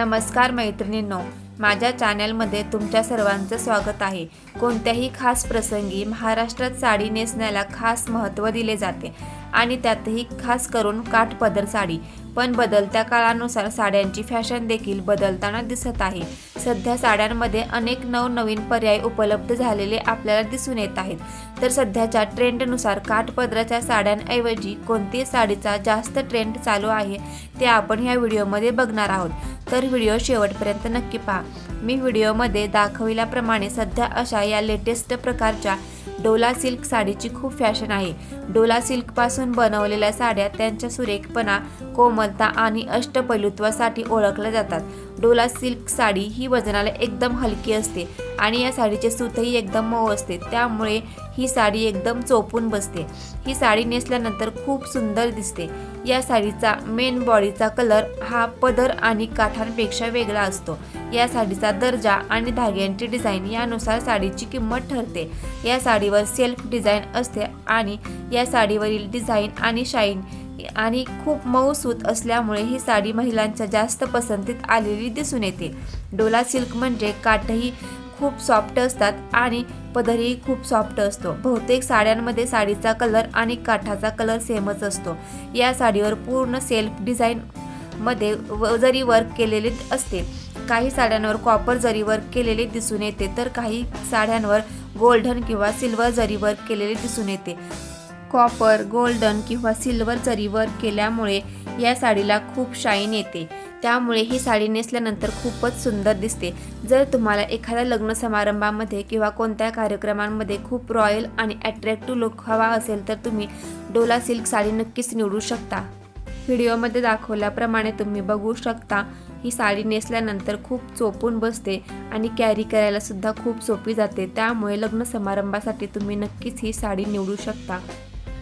नमस्कार मैत्रिणींनो. माझ्या चॅनलमध्ये तुमच्या सर्वांचं स्वागत आहे. कोणत्याही खास प्रसंगी महाराष्ट्रात साडी नेसण्याला खास महत्त्व दिले जाते आणि त्यातही खास करून काठपदर साडी. पण बदलत्या काळानुसार साड्यांची फॅशन देखील बदलताना दिसत आहे. सध्या साड्यांमध्ये अनेक नवनवीन पर्याय उपलब्ध झालेले आपल्याला दिसून येत आहेत. तर सध्याच्या ट्रेंडनुसार काठपदराच्या साड्यांऐवजी कोणती साडीचा जास्त ट्रेंड चालू आहे ते आपण ह्या व्हिडिओमध्ये बघणार आहोत. तर व्हिडिओ शेवटपर्यंत नक्की पहा. मी व्हिडिओमध्ये दाखविल्याप्रमाणे सध्या अशा या लेटेस्ट प्रकारच्या डोला सिल्क साडीची खूप फॅशन आहे. डोला सिल्कपासून बनवलेल्या साड्या त्यांच्या सुरेखपणा कोमलता आणि अष्टपैलुत्वासाठी ओळखल्या जातात. डोला सिल्क साडी ही वजनाला एकदम हलकी असते. आणि या साडीचे सूतही एकदम मऊ असते. त्यामुळे ही साडी एकदम चोपून बसते. ही साडी नेसल्यानंतर खूप सुंदर दिसते. या साडीचा मेन बॉडीचा कलर हा पदर आणि काठांपेक्षा वेगळा असतो. या साडीचा दर्जा आणि धाग्यांची डिझाईन यानुसार साडीची किंमत ठरते. या साडीवर सेल्फ डिझाईन असते आणि या साडीवरील डिझाईन आणि शाईन आणि खूप मऊ सूत असल्यामुळे ही साडी महिलांच्या जास्त पसंतीत आलेली दिसून येते. डोला सिल्क म्हणजे काठही खूप सॉफ्ट असतात आणि पदरही खूप सॉफ्ट असतो. बहुतेक साड्यांमध्ये साडीचा कलर आणि काठाचा कलर सेमच असतो. या साडीवर पूर्ण सेल्फ डिझाईनमध्ये व- जरी वर्क केलेले असते काही साड्यांवर कॉपर जरी वर्क केलेले दिसून येते तर काही साड्यांवर गोल्डन किंवा सिल्वर जरी वर्क केलेले दिसून येते. कॉपर गोल्डन किंवा सिल्वर जरी वर्क केल्यामुळे या साडीला खूप शाईन येते. त्यामुळे ही साडी नेसल्यानंतर खूपच सुंदर दिसते. जर तुम्हाला एखाद्या लग्न समारंभामध्ये किंवा कोणत्या कार्यक्रमांमध्ये खूप रॉयल आणि अट्रॅक्टिव्ह लुक हवा असेल तर तुम्ही डोला सिल्क साडी नक्कीच निवडू शकता. व्हिडिओमध्ये दाखवल्याप्रमाणे तुम्ही बघू शकता ही साडी नेसल्यानंतर खूप चोपून बसते आणि कॅरी करायला सुद्धा खूप सोपी जाते. त्यामुळे लग्न समारंभासाठी तुम्ही नक्कीच ही साडी निवडू शकता.